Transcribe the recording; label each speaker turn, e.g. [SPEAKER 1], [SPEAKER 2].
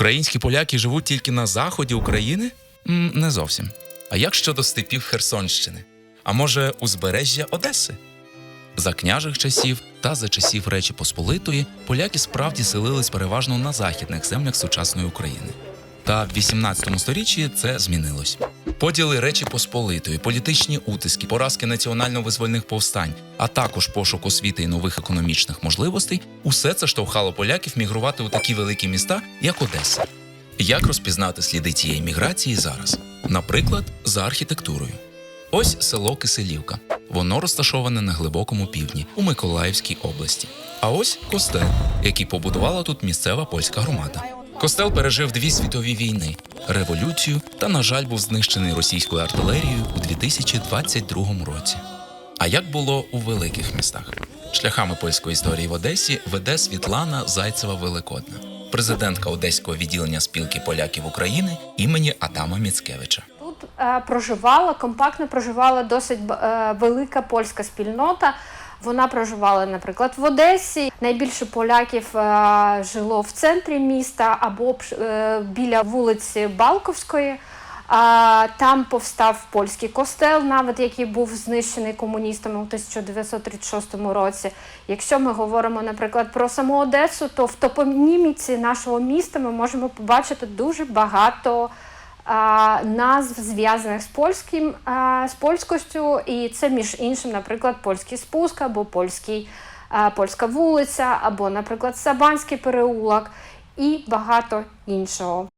[SPEAKER 1] Українські поляки живуть тільки на заході України? Не зовсім. А як щодо степів Херсонщини? А може, узбережжя Одеси? За княжих часів та за часів Речі Посполитої поляки справді селились переважно на західних землях сучасної України. Та в 18 сторіччі це змінилось. Поділи Речі Посполитої, політичні утиски, поразки національно-визвольних повстань, а також пошук освіти і нових економічних можливостей усе це штовхало поляків мігрувати у такі великі міста, як Одеса. Як розпізнати сліди цієї міграції зараз? Наприклад, за архітектурою. Ось село Киселівка. Воно розташоване на глибокому півдні у Миколаївській області. А ось костел, який побудувала тут місцева польська громада. Костел пережив дві світові війни, революцію та, на жаль, був знищений російською артилерією у 2022 році. А як було у великих містах? Шляхами польської історії в Одесі веде Світлана Зайцева Великодна, президентка одеського відділення спілки поляків України імені Адама Міцкевича.
[SPEAKER 2] Тут е, проживала компактно проживала досить е, велика польська спільнота. Вона проживала, наприклад, в Одесі. Найбільше поляків е, жило в центрі міста або е, біля вулиці Балковської. А, там повстав польський костел, навіть який був знищений комуністами у 1936 році. Якщо ми говоримо, наприклад, про саму Одесу, то в топоніміці нашого міста ми можемо побачити дуже багато назв зв'язаних з польським з польськостю, і це між іншим, наприклад, польський спуск або польський, польська вулиця, або, наприклад, Сабанський переулок і багато іншого.